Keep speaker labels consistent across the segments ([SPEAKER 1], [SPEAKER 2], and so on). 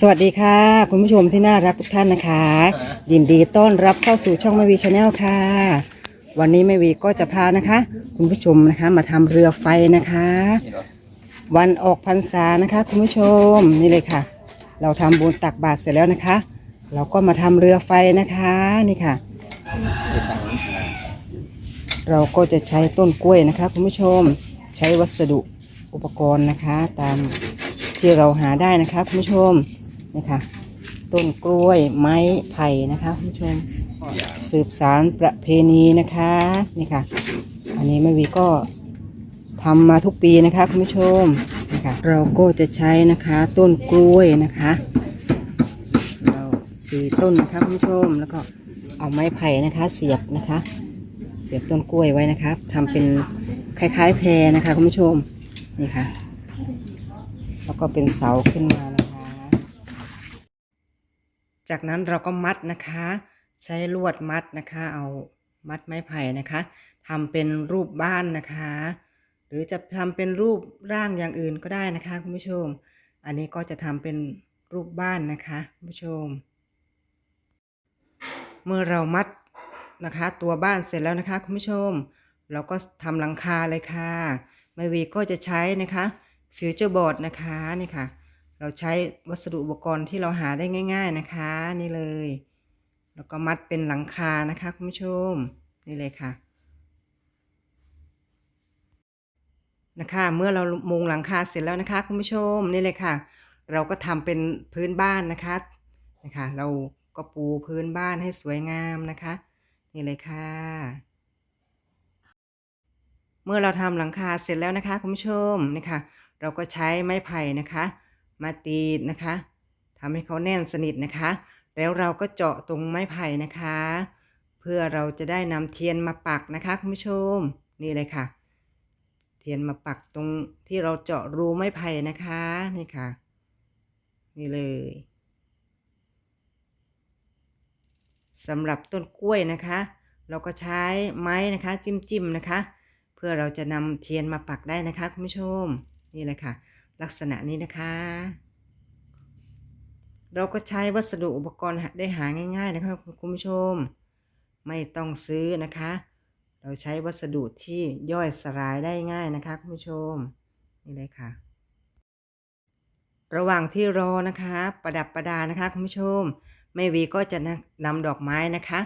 [SPEAKER 1] สวัสดีค่ะ คุณผู้ชมที่น่ารักทุกท่านนะคะ ยินดีต้อนรับเข้าสู่ช่องแมวีชาแนลค่ะ วันนี้แมวีก็จะพานะคะ คุณผู้ชมนะคะมาทำเรือไฟนะคะ วันออกพรรษานะคะ คุณผู้ชมนี่เลยค่ะ เราทำบุญตักบาตรเสร็จแล้วนะคะ เราก็มาทำเรือไฟนะคะนี่ค่ะ เราก็จะใช้ต้นกล้วยนะคะ คุณผู้ชมใช้วัสดุอุปกรณ์นะคะ ตามที่เราหาได้นะคะ คุณผู้ชม นี่ค่ะต้นกล้วยไม้ไผ่นะคะคุณผู้ชมสืบสารประเพณีนะคะนี่ค่ะ อันนี้แม่วีก็ทำมาทุกปีนะคะคุณผู้ชมนี่ค่ะเราก็จะใช้นะคะต้นกล้วยนะคะเราสี่ต้นนะคะคุณผู้ชมแล้วก็เอาไม้ไผ่นะคะ เสียบนะคะ เสียบต้นกล้วยไว้นะคะทำเป็นคล้ายๆแพรนะคะคุณผู้ชมนี่ค่ะ แล้วก็เป็นเสาขึ้นมา จากนั้นเราก็มัดนะคะ ใช้ลวดมัดนะคะ เอามัดไม้ไผ่นะคะทำเป็นรูปบ้านนะคะ หรือจะทำเป็นรูปร่างอย่างอื่นก็ได้นะคะคุณผู้ชม อันนี้ก็จะทำเป็นรูปบ้านนะคะคุณผู้ชม เมื่อเรามัดนะคะ ตัวบ้านเสร็จแล้วนะคะคุณผู้ชม เราก็ทำหลังคาเลยค่ะแมวีก็จะใช้นะคะฟิวเจอร์บอร์ดนะคะนี่ค่ะ เราใช้วัสดุอุปกรณ์ที่เราหาได้ง่าย ๆนะคะ นี่เลย แล้วก็มัดเป็นหลังคานะคะคุณผู้ชมนี่เลยค่ะ นะคะเมื่อเรามุงหลังคาเสร็จแล้วนะคะคุณผู้ชมนี่เลยค่ะ เราก็ทำเป็นพื้นบ้านนะคะนะคะ เราก็ปูพื้นบ้านให้สวยงามนะคะ นี่เลยค่ะเมื่อเราทำหลังคาเสร็จแล้วนะคะคุณผู้ชมนี่ค่ะเราก็ใช้ไม้ไผ่นะคะ มาตีนะคะทำให้เขาแน่นสนิทนะคะ แล้วเราก็เจาะตรงไม้ไผ่นะคะ เพื่อเราจะได้นำเทียนมาปักนะคะคุณผู้ชมนี่เลยค่ะ เทียนมาปักตรงที่เราเจาะรูไม้ไผ่นะคะนี่ค่ะ นี่เลยสำหรับต้นกล้วยนะคะ เราก็ใช้ไม้นะคะ จิ้มๆนะคะ เพื่อเราจะนำเทียนมาปักได้นะคะคุณผู้ชมนี่เลยค่ะ ลักษณะนี้นะคะ เราก็ใช้วัสดุอุปกรณ์ได้หาง่าย ๆ นะคะคุณผู้ชม ไม่ต้องซื้อนะคะ เราใช้วัสดุที่ย่อยสลายได้ง่ายนะคะคุณผู้ชม นี่เลยค่ะ ระหว่างที่รอนะคะ ประดับประดานะคะคุณผู้ชมแม่วีก็จะนำดอกไม้นะคะ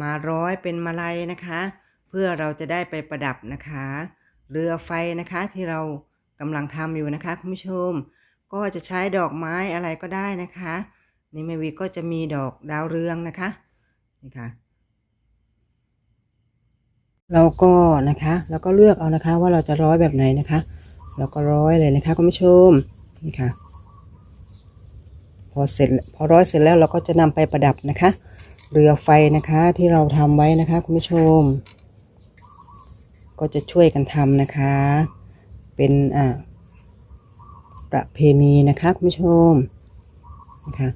[SPEAKER 1] มาร้อยเป็นมาลัยนะคะ เพื่อเราจะได้ไปประดับนะคะ เรือไฟนะคะที่เรา กำลังทำอยู่นะคะคุณผู้ชม ก็จะใช้ดอกไม้อะไรก็ได้นะคะนี่แม่วีก็จะมีดอกดาวเรืองนะคะนี่ค่ะเราก็นะคะแล้วก็เลือกเอานะคะ ว่าเราจะร้อยแบบไหนนะคะเราก็ร้อยเลยนะคะคุณผู้ชมนี่ค่ะพอเสร็จพอร้อยเสร็จแล้วเราก็จะนำไปประดับนะคะ เรือไฟนะคะที่เราทำไว้นะคะคุณผู้ชม ก็จะช่วยกันทำนะคะ เป็นประเพณีนะคะคุณผู้ชมนะคะ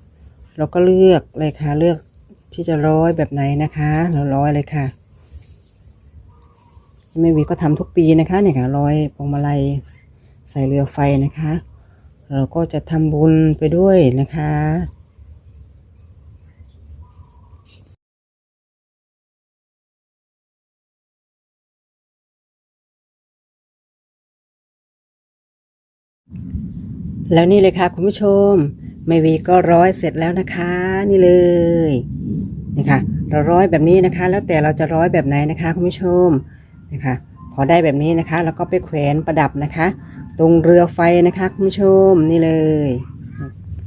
[SPEAKER 1] เราก็เลือกเลยค่ะเลือกที่จะร้อยแบบไหนนะคะ เราร้อยเลยค่ะแม่วีก็ทำทุกปีนะคะเนี่ยค่ะร้อยพวงมาลัยใส่เรือไฟนะคะ เราก็จะทำบุญไปด้วยนะคะ แล้วนี่เลยค่ะคุณผู้ชมแม่วีก็ร้อยเสร็จแล้วนะคะ นี่เลยนี่ค่ะเราร้อยแบบนี้นะคะ แล้วแต่เราจะร้อยแบบไหนนะคะคุณผู้ชมนะคะพอได้แบบนี้นะคะเราก็ไปแขวนประดับนะคะ ตรงเรือไฟนะคะคุณผู้ชมนี่เลย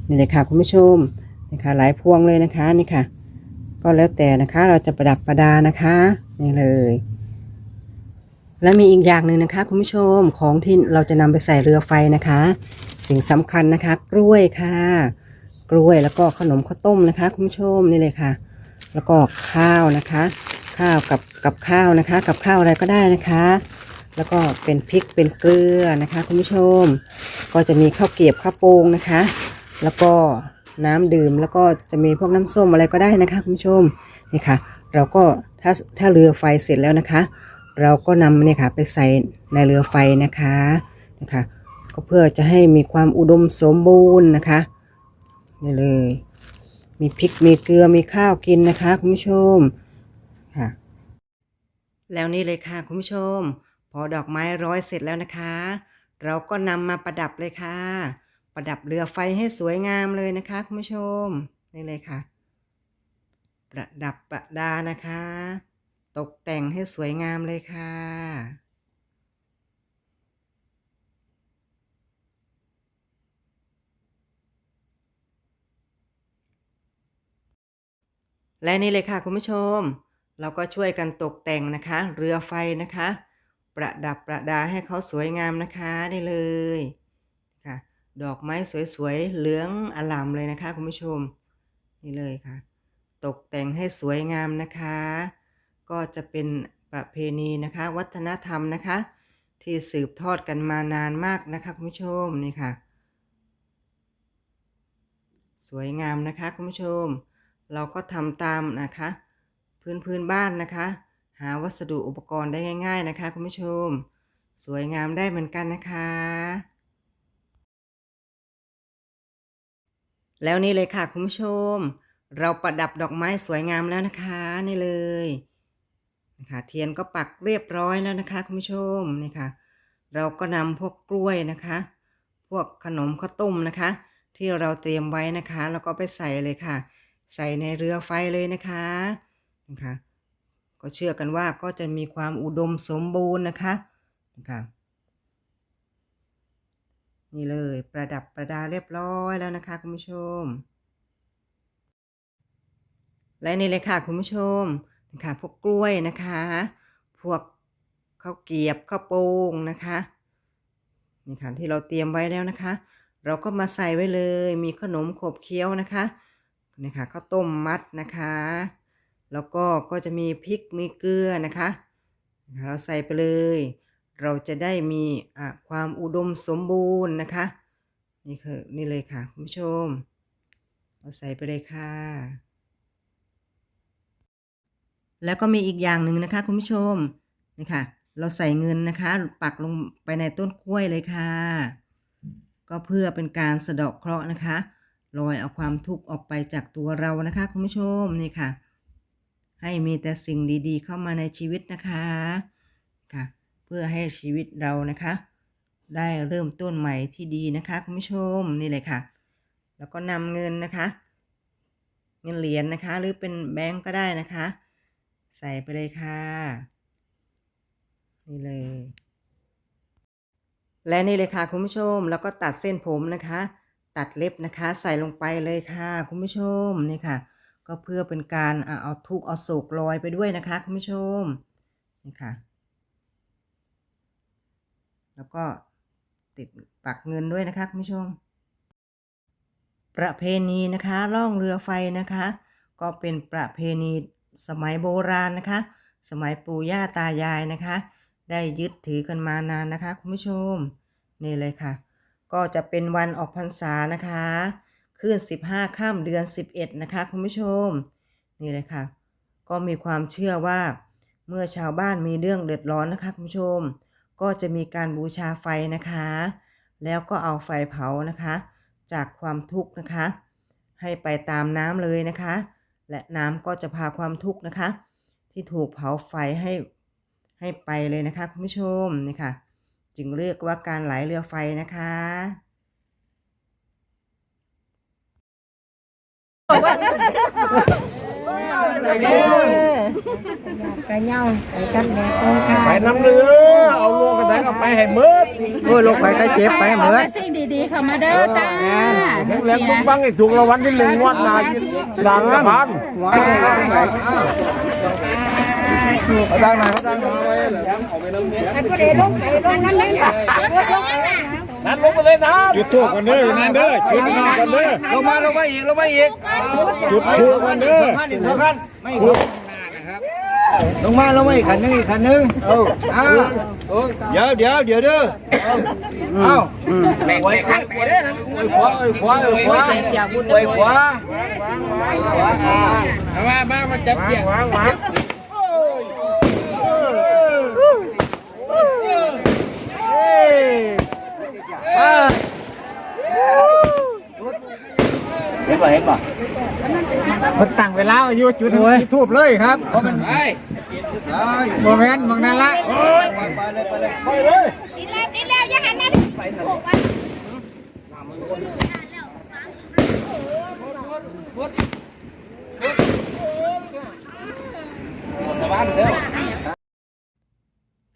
[SPEAKER 1] นี่เลยค่ะคุณผู้ชมนี่ค่ะหลายพวงเลยนะคะนี่ค่ะ ก็แล้วแต่นะคะเราจะประดับประดานะคะ นี่เลย และมีอีกอย่างหนึ่งนะคะ คุณผู้ชมของที่เราจะนำไปใส่เรือไฟนะคะ สิ่งสำคัญนะคะ กล้วยค่ะ กล้วยแล้วก็ขนมข้าวต้มนะคะ คุณผู้ชมนี่เลยค่ะ แล้วก็ข้าวนะคะ ข้าวกับกับข้าวนะคะ กับข้าวอะไรก็ได้นะคะ แล้วก็เป็นพริกเป็นเกลือนะคะ คุณผู้ชม ก็จะมีข้าวเกรียบข้าวโป่งนะคะ แล้วก็น้ำดื่มแล้วก็จะมีพวกน้ำส้มอะไรก็ได้นะคะ คุณผู้ชมนี่ค่ะ เราก็ถ้าถ้าเรือไฟเสร็จแล้วนะคะ เราก็นำเนี่ยค่ะไปใส่ในเรือไฟนะคะนะคะ ก็เพื่อจะให้มีความอุดมสมบูรณ์นะคะนี่เลย มีพริกมีเกลือมีข้าวกินนะคะคุณผู้ชมค่ะ แล้วนี่เลยค่ะคุณผู้ชม พอดอกไม้ร้อยเสร็จแล้วนะคะ เราก็นำมาประดับเลยค่ะ ประดับเรือไฟให้สวยงามเลยนะคะคุณผู้ชมนี่เลยค่ะ ประดับประดานะคะ ตกแต่งให้สวยงามเลยค่ะ และนี่เลยค่ะคุณผู้ชม เราก็ช่วยกันตกแต่งนะคะ เรือไฟนะคะ ประดับประดาให้เขาสวยงามนะคะนี่เลยค่ะ ดอกไม้สวยๆ เหลืองอลามเลยนะคะคุณผู้ชม นี่เลยค่ะ ตกแต่งให้สวยงามนะคะ ก็จะเป็นประเพณีนะคะ วัฒนธรรมนะคะ ที่สืบทอดกันมานานมากนะคะคุณผู้ชมนี่ค่ะ สวยงามนะคะคุณผู้ชม เราก็ทำตามนะคะ พื้นพื้นบ้านนะคะ หาวัสดุอุปกรณ์ได้ง่าย ๆนะคะคุณผู้ชม สวยงามได้เหมือนกันนะคะแล้วนี่เลยค่ะคุณผู้ชม เราประดับดอกไม้สวยงามแล้วนะคะ นี่เลย นะคะเทียนก็ปักเรียบร้อยแล้วนะคะคุณผู้ชมนี่ค่ะ เราก็นำพวกกล้วยนะคะ พวกขนมข้าวต้มนะคะ ที่เราเตรียมไว้นะคะแล้วก็ไปใส่เลยค่ะ ใส่ในเรือไฟเลยนะคะนะคะ ก็เชื่อกันว่าก็จะมีความอุดมสมบูรณ์นะคะนะคะนี่เลยประดับประดาเรียบร้อยแล้วนะคะคุณผู้ชม และนี่เลยค่ะคุณผู้ชม คะพวกกล้วยนะคะ พวกข้าวเกรียบข้าวโป่งนะคะนี่ค่ะที่เราเตรียมไว้แล้วนะคะ เราก็มาใส่ไว้เลยมีขนมขบเคี้ยวนะคะนี่ค่ะข้าวต้มมัดนะคะ แล้วก็ก็จะมีพริกมีเกลือนะคะ เราใส่ไปเลย เราจะได้มีความอุดมสมบูรณ์นะคะ นี่คือนี่เลยค่ะคุณผู้ชม เราใส่ไปเลยค่ะ แล้วก็มีอีกอย่างหนึ่งนะคะ คุณผู้ชมนี่ค่ะ เราใส่เงินนะคะ ปักลงไปในต้นกล้วยเลยค่ะ ก็เพื่อเป็นการสะเดาะเคราะห์นะคะลอยเอาความทุกข์ออกไปจากตัวเรานะคะ คุณผู้ชมนี่ค่ะ ให้มีแต่สิ่งดีๆ เข้ามาในชีวิตนะคะค่ะ เพื่อให้ชีวิตเรานะคะ ได้เริ่มต้นใหม่ที่ดีนะคะคุณผู้ชมนี่เลยค่ะ แล้วก็นำเงินนะคะ เงินเหรียญนะคะ หรือเป็นแบงก์ก็ได้นะคะ ใส่ไปเลยค่ะ นี่เลย และนี่เลยค่ะคุณผู้ชม แล้วก็ตัดเส้นผมนะคะ ตัดเล็บนะคะ ใส่ลงไปเลยค่ะ คุณผู้ชมนี่ค่ะ ก็เพื่อเป็นการเอาทุกเอาโศกลอยไปด้วยนะคะ คุณผู้ชมนี่ค่ะ แล้วก็ติดปักเงินด้วยนะคะคุณผู้ชม ประเพณีนะคะล่องเรือไฟนะคะ ก็เป็นประเพณี สมัยโบราณนะคะ สมัยปู่ย่าตายายนะคะ ได้ยึดถือกันมานานนะคะคุณผู้ชม นี่เลยค่ะ ก็จะเป็นวันออกพรรษานะคะขึ้น 15ค่ำเดือน 11 นะคะคุณผู้ชม นี่เลยค่ะ ก็มีความเชื่อว่า เมื่อชาวบ้านมีเรื่องเดือดร้อนนะคะคุณผู้ชม ก็จะมีการบูชาไฟนะคะ แล้วก็เอาไฟเผานะคะ จากความทุกข์นะคะ ให้ไปตามน้ำเลยนะคะ และน้ำก็จะพาความทุกข์นะคะ ที่ถูกเผาไฟให้ให้ไปเลยนะคะคุณผู้ชมนี่ค่ะ จึงเรียกว่าการไหลเรือไฟนะคะ
[SPEAKER 2] บอ
[SPEAKER 3] กว่า ลวกกันได้ก็ไปให้หมืด
[SPEAKER 1] โอ้ยลงไปก็เจ็บไปเหมือนา
[SPEAKER 2] สิ่งดีๆเข้ามาเด้อจ้า
[SPEAKER 3] แข็งแรงบุ้งบังให้ถูกรางวัลที่หนึ่งงวดหนาหลังสะพานดังหน่อยดังหน่อย
[SPEAKER 2] ก็ได้ลงไปลงนั่นเลยค่ะ
[SPEAKER 3] นั่นลงไปเลยนะ
[SPEAKER 4] จุดทูบกันเด้ออยู่นั่นเด้อจุดน้ำกันเด้อ
[SPEAKER 5] ลงมาลงมาอีกลงมาอีก
[SPEAKER 4] จุดทูบกันเด้อ
[SPEAKER 5] พันอีกสองพันไม่อีกลงมาลงมาอีกขันหนึงอีกขันหนึงเออเดี๋ยวเดี๋ยวเดี๋ยวเด้อเอ้าไว้ขวาไว้ขวาไว้ขวาไว้ขวา
[SPEAKER 3] มามามาจับเกี่ยงวางวาง
[SPEAKER 5] เเห็นป่ะเห็นป่ะ
[SPEAKER 4] คนตั้งเวลาอายุจุด
[SPEAKER 1] โอ้ย
[SPEAKER 4] ทูบเลยครับ
[SPEAKER 5] ไป
[SPEAKER 4] โมเมนต์บางนั้นละ
[SPEAKER 5] ไปเลยไปเลยไปเลย
[SPEAKER 2] ติดแล้วติดแล้วอย่าหันมาโอ้ไป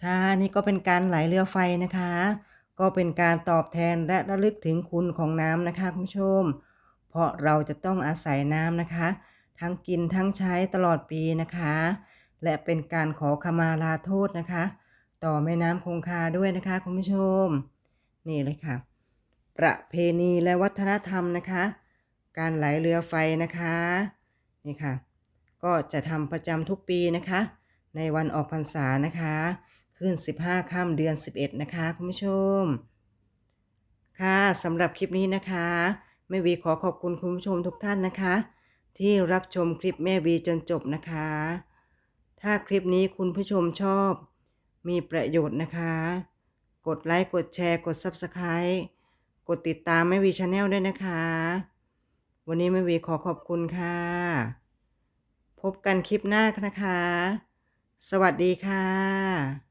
[SPEAKER 1] ค่ะนี่ก็เป็นการไหลเรือไฟนะคะ ก็เป็นการตอบแทนและระลึกถึงคุณของน้ำนะคะคุณผู้ชม เพราะเราจะต้องอาศัยน้ำนะคะ ทั้งกินทั้งใช้ตลอดปีนะคะ และเป็นการขอขมาลาโทษนะคะ ต่อแม่น้ำคงคาด้วยนะคะคุณผู้ชม นี่เลยค่ะ ประเพณีและวัฒนธรรมนะคะ การไหลเรือไฟนะคะนี่ค่ะ ก็จะทำประจำทุกปีนะคะ ในวันออกพรรษานะคะ ขึ้น 15ค่ำเดือน 11 นะคะ คุณผู้ชม ค่ะสำหรับคลิปนี้นะคะแม่วีขอขอบคุณคุณผู้ชมทุกท่านนะคะ ที่รับชมคลิปแม่วีจนจบนะคะ ถ้าคลิปนี้คุณผู้ชมชอบ มีประโยชน์นะคะ กดไลค์กดแชร์กด Subscribe กดติดตามแม่วีชาแนลด้วยนะคะ วันนี้แม่วีขอขอบคุณค่ะ พบกันคลิปหน้านะคะ สวัสดีค่ะ